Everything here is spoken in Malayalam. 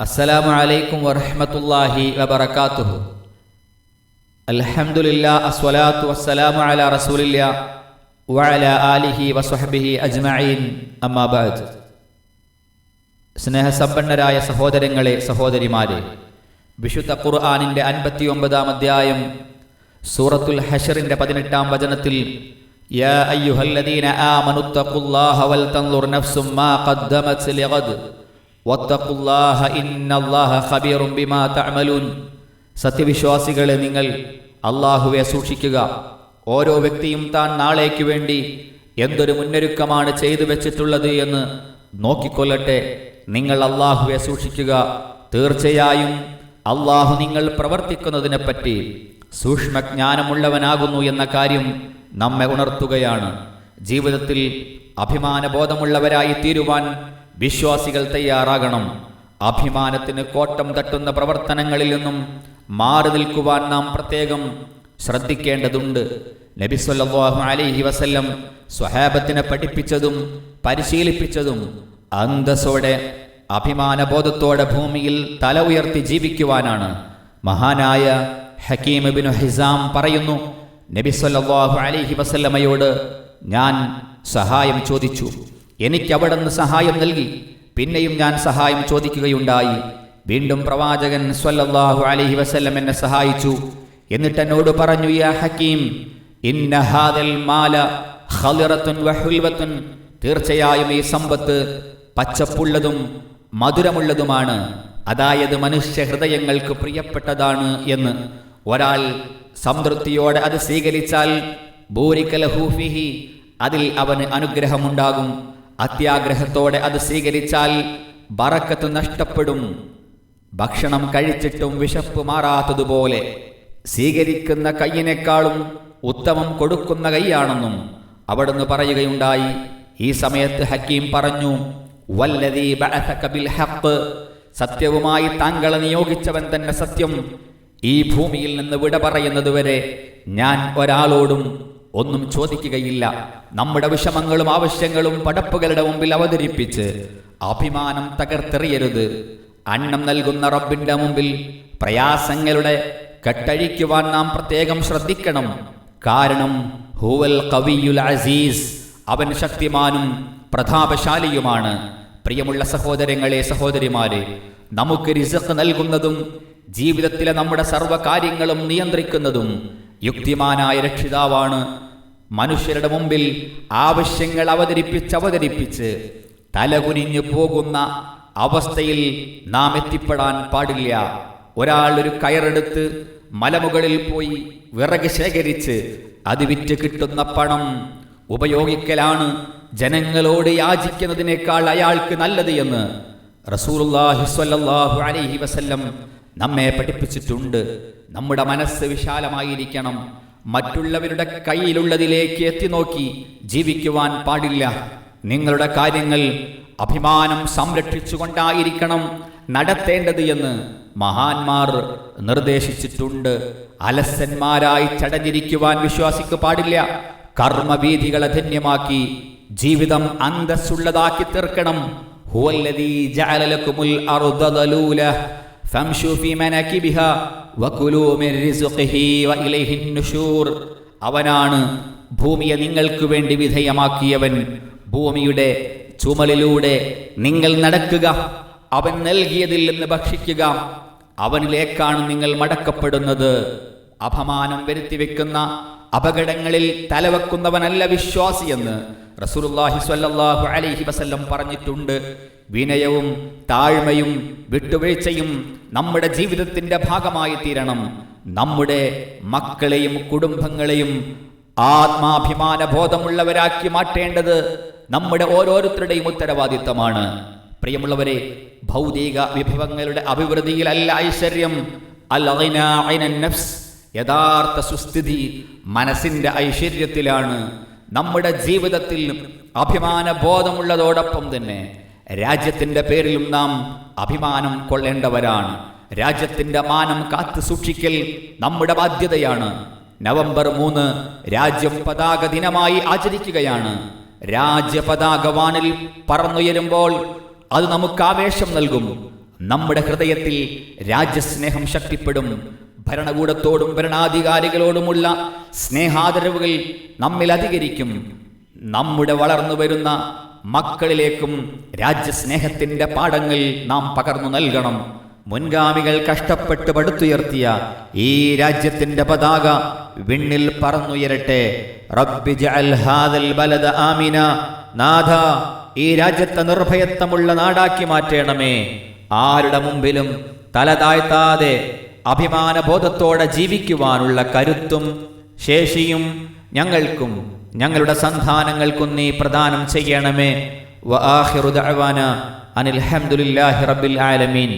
അസ്സലാമു അലൈക്കും വറഹ്മത്തുള്ളാഹി വബറകാതുഹു. അൽഹംദുലില്ലാ അസ്സലാത്തു വസ്സലാമു അലാ റസൂലില്ലാഹി വഅലാ ആലിഹി വസ്വഹബിഹി അജ്മഈൻ. അമ്മാ ബഅദ്. സ്നേഹസമ്പന്നരായ സഹോദരങ്ങളെ സഹോദരിമാരെ വിശുദ്ധ ഖുർആനിന്റെ അൻപത്തി ഒമ്പതാം അധ്യായം സൂറത്തുൽ ഹഷറിന്റെ പതിനെട്ടാം വചനത്തിൽ യാ അയ്യുഹല്ലദീന ആമനുത്തഖുല്ലാഹ വൽ തൻളുർ നഫ്സും മാ ഖദ്ദമത് ലിഗദ്. വത്തഖുല്ലാഹ ഇന്നല്ലാഹ ഖബീറും ബിമാ തഅമലൂൻ. സത്യവിശ്വാസികളെ നിങ്ങൾ അള്ളാഹുവെ സൂക്ഷിക്കുക. ഓരോ വ്യക്തിയും താൻ നാളേക്ക് വേണ്ടി എന്തൊരു മുന്നൊരുക്കമാണ് ചെയ്തു വെച്ചിട്ടുള്ളത് എന്ന് നോക്കിക്കൊള്ളട്ടെ. നിങ്ങൾ അള്ളാഹുവെ സൂക്ഷിക്കുക. തീർച്ചയായും അള്ളാഹു നിങ്ങൾ പ്രവർത്തിക്കുന്നതിനെപ്പറ്റി സൂക്ഷ്മജ്ഞാനമുള്ളവനാകുന്നു എന്ന കാര്യം നമ്മെ ഉണർത്തുകയാണ്. ജീവിതത്തിൽ അഭിമാനബോധമുള്ളവരായി തീരുവാൻ വിശ്വാസികൾ തയ്യാറാകണം. അഭിമാനത്തിന് കോട്ടം തട്ടുന്ന പ്രവർത്തനങ്ങളിൽ നിന്നും മാറി നിൽക്കുവാൻ നാം പ്രത്യേകം ശ്രദ്ധിക്കേണ്ടതുണ്ട്. നബിസ്വല്ലാഹു അലൈഹി വസല്ലം സ്വഹാബത്തിനെ പഠിപ്പിച്ചതും പരിശീലിപ്പിച്ചതും അന്തസ്സോടെ അഭിമാനബോധത്തോടെ ഭൂമിയിൽ തല ഉയർത്തി ജീവിക്കുവാനാണ്. മഹാനായ ഹക്കീം ബിനു ഹിസാം പറയുന്നു നബി സല്ലല്ലാഹു അലൈഹി വസല്ലമയോട് ഞാൻ സഹായം ചോദിച്ചു. എനിക്ക് അവിടുന്ന് സഹായം നൽകി. പിന്നെയും ഞാൻ സഹായം ചോദിക്കുകയുണ്ടായി. വീണ്ടും പ്രവാചകൻ സ്വല്ലല്ലാഹു അലഹി വസ്ല്ലം എന്നെ സഹായിച്ചു. എന്നിട്ട് എന്നോട് പറഞ്ഞു യാ ഹക്കീം ഇന്ന ഹാദൽ മാല തീർച്ചയായും ഈ സമ്പത്ത് പച്ചപ്പുള്ളതും മധുരമുള്ളതുമാണ്. അതായത് മനുഷ്യ ഹൃദയങ്ങൾക്ക് പ്രിയപ്പെട്ടതാണ് എന്ന്. ഒരാൾ സംതൃപ്തിയോടെ അത് സ്വീകരിച്ചാൽ ഭൂരിക്കലഹൂഫിഹി അതിൽ അവന് അനുഗ്രഹമുണ്ടാകും. അത്യാഗ്രഹത്തോടെ അത് സ്വീകരിച്ചാൽ ബറക്കത്ത് നഷ്ടപ്പെടും. ഭക്ഷണം കഴിച്ചിട്ടും വിശപ്പ് മാറാത്തതുപോലെ സ്വീകരിക്കുന്ന കൈയിനേക്കാളും ഉത്തമം കൊടുക്കുന്ന കൈയാണെന്നും അവിടുന്ന് പറയുകയുണ്ടായി. ഈ സമയത്ത് ഹക്കീം പറഞ്ഞു വല്ലതീ ബിൽ ഹഖ്. സത്യവുമായി താങ്കളെ നിയോഗിച്ചവൻ തന്നെ സത്യം. ഈ ഭൂമിയിൽ നിന്ന് വിട പറയുന്നതുവരെ ഞാൻ ഒരാളോടും ഒന്നും ചോദിക്കുകയില്ല. നമ്മുടെ വിഷമങ്ങളും ആവശ്യങ്ങളും പടപ്പുകളുടെ മുമ്പിൽ അവതരിപ്പിച്ച് അഭിമാനം തകർത്തെറിയരുത്. അന്നം നൽകുന്ന റബ്ബിന്റെ മുമ്പിൽ പ്രയാസങ്ങളുടെ കെട്ടഴിക്കുവാൻ നാം പ്രത്യേകം ശ്രദ്ധിക്കണം. കാരണം ഹുവൽ കവിയുൽ അസീസ് അവൻ ശക്തിമാനും പ്രതാപശാലിയുമാണ്. പ്രിയമുള്ള സഹോദരങ്ങളെ സഹോദരിമാരെ നമുക്ക് റിസക്ക് നൽകുന്നതും ജീവിതത്തിലെ നമ്മുടെ സർവകാര്യങ്ങളും നിയന്ത്രിക്കുന്നതും യുക്തിമാനായ രക്ഷിതാവാണ്. മനുഷ്യരുടെ മുമ്പിൽ ആവശ്യങ്ങൾ അവതരിപ്പിച്ച് അവതരിപ്പിച്ച് തലകുനിഞ്ഞു പോകുന്ന അവസ്ഥയിൽ നാം എത്തിപ്പെടാൻ പാടില്ല. ഒരാൾ ഒരു കയറെടുത്ത് മലമുകളിൽ പോയി വിറക് ശേഖരിച്ച് അത് വിറ്റ് കിട്ടുന്ന പണം ഉപയോഗിക്കലാണ്. ജനങ്ങളോട് യാചിക്കുന്നതിനേക്കാൾ അയാൾക്ക് നല്ലത് എന്ന് റസൂലുള്ളാഹി സ്വല്ലല്ലാഹു അലൈഹി വസല്ലം നമ്മെ പഠിപ്പിച്ചിട്ടുണ്ട്. നമ്മുടെ മനസ്സ് വിശാലമായിരിക്കണം. മറ്റുള്ളവരുടെ കയ്യിലുള്ളതിലേക്ക് എത്തി നോക്കി ജീവിക്കുവാൻ പാടില്ല. നിങ്ങളുടെ കാര്യങ്ങൾ അഭിമാനം സംരക്ഷിച്ചുകൊണ്ടായിരിക്കണം നടത്തേണ്ടത് എന്ന് മഹാന്മാർ നിർദ്ദേശിച്ചിട്ടുണ്ട്. അലസന്മാരായി ചടഞ്ഞിരിക്കുവാൻ വിശ്വാസിക്ക് പാടില്ല. കർമ്മവീതികളെ ധന്യമാക്കി ജീവിതം അന്തസ്സുള്ളതാക്കി തീർക്കണം. ഹുവല്ലദീ ജഅല ലക്കുമുൽ അർദ ദലൂല. അവനാണ് ഭൂമിയെ നിങ്ങൾക്ക് വേണ്ടി വിധേയമാക്കിയവൻ. ഭൂമിയുടെ ചുമലിലൂടെ നിങ്ങൾ നടക്കുക. അവൻ നൽകിയതിൽ നിന്ന് ഭക്ഷിക്കുക. അവനിലേക്കാണ് നിങ്ങൾ മടക്കപ്പെടുന്നത്. അപമാനം വരുത്തിവെക്കുന്ന അപകടങ്ങളിൽ തലവെക്കുന്നവനല്ല വിശ്വാസിയെന്ന് റസൂലുള്ളാഹി സ്വല്ലല്ലാഹു അലൈഹി വസല്ലം പറഞ്ഞിട്ടുണ്ട്. വിനയവും താഴ്മയും വിട്ടുവീഴ്ചയും നമ്മുടെ ജീവിതത്തിന്റെ ഭാഗമായി തീരണം. നമ്മുടെ മക്കളെയും കുടുംബങ്ങളെയും ആത്മാഭിമാന ബോധമുള്ളവരാക്കി മാറ്റേണ്ടത് നമ്മുടെ ഓരോരുത്തരുടെയും ഉത്തരവാദിത്തമാണ്. പ്രിയമുള്ളവരെ ഭൗതിക വിഭവങ്ങളുടെ അഭിവൃദ്ധിയിലല്ല ഐശ്വര്യം. നഫ്സ് യഥാർത്ഥ സുസ്ഥിതി മനസ്സിന്റെ ഐശ്വര്യത്തിലാണ്. നമ്മുടെ ജീവിതത്തിൽ അഭിമാന ബോധമുള്ളതോടൊപ്പം തന്നെ രാജ്യത്തിന്റെ പേരിലും നാം അഭിമാനം കൊള്ളേണ്ടവരാണ്. രാജ്യത്തിന്റെ മാനം കാത്തു സൂക്ഷിക്കൽ നമ്മുടെ ബാധ്യതയാണ്. നവംബർ മൂന്ന് രാജ്യം പതാക ദിനമായി ആചരിക്കുകയാണ്. രാജ്യപതാക വാനിൽ പറന്നുയരുമ്പോൾ അത് നമുക്ക് ആവേശം നൽകും. നമ്മുടെ ഹൃദയത്തിൽ രാജ്യസ്നേഹം ശക്തിപ്പെടും. ഭരണകൂടത്തോടും ഭരണാധികാരികളോടുമുള്ള സ്നേഹാദരവുകൾ നമ്മിൽ അധികരിക്കും. നമ്മുടെ വളർന്നു വരുന്ന മക്കളിലേക്കും രാജ്യസ്നേഹത്തിന്റെ പാഠങ്ങൾ നാം പകർന്നു നൽകണം. മുൻഗാമികൾ കഷ്ടപ്പെട്ട് പടുത്തുയർത്തിയ ഈ രാജ്യത്തിന്റെ പതാക വിണ്ണിൽ പറന്നുയരട്ടെ. ആമിന. നാഥ ഈ രാജ്യത്തെ നിർഭയത്വമുള്ള നാടാക്കി മാറ്റണമേ. ആരുടെ മുമ്പിലും തല താഴ്ത്താതെ അഭിമാനബോധത്തോടെ ജീവിക്കുവാനുള്ള കരുത്തും ശേഷിയും ഞങ്ങൾക്കും ഞങ്ങളുടെ സന്താനങ്ങൾക്കും നീ പ്രദാനം ചെയ്യണമേ. വ ഹംദുലില്ലാഹി റബ്ബിൽ ആലമീൻ.